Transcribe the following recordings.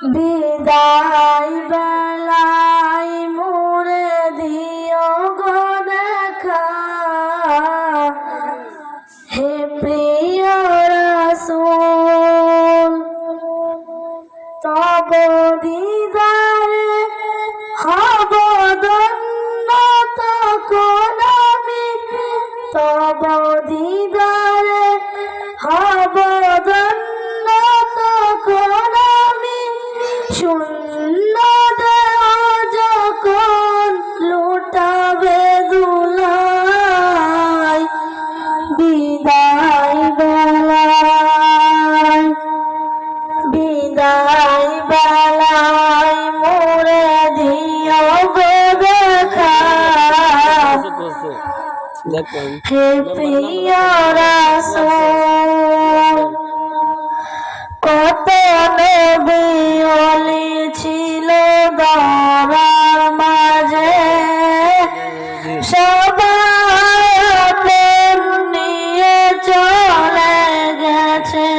বিদায় বেলায় মোরে দিও গো দেখা। হে প্রিয় রাসূল, তব দিদারে হব ধন্য তখন আমি। তব দিদারে কত নবী ছিল দরার মাঝে। আপন নিয়ে চলে গেছে।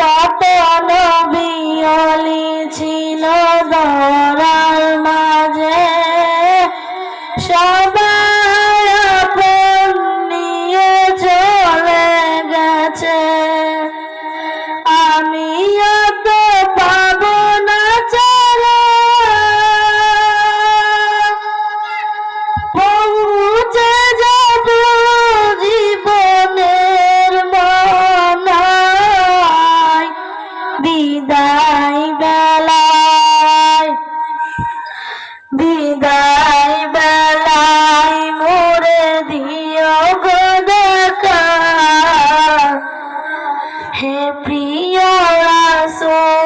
কত নবী অলি ছিল প্রিয় রাসূল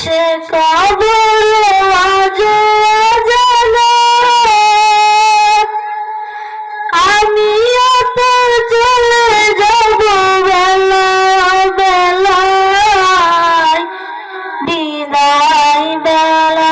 সে কবর আজ আমিও চলে যাব বেলা বেলায়। বিদায় বেলায়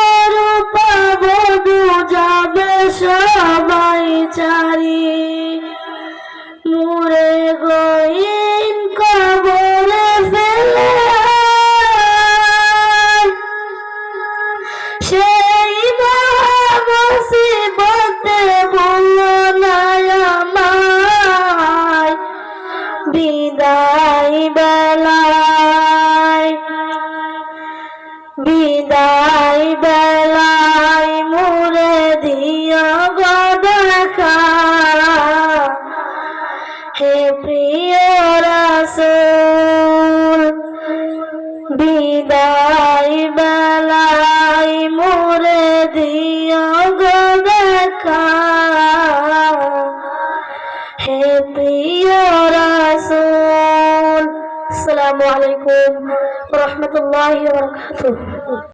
দেখা হে প্রিয় রাসূল, বিদায় বেলায় মুরে দিও গো দেখা। হে প্রিয় রাসূল, আসসালামু আলাইকুম ওয়া রাহমাতুল্লাহি ওয়া বারাকাতুহু।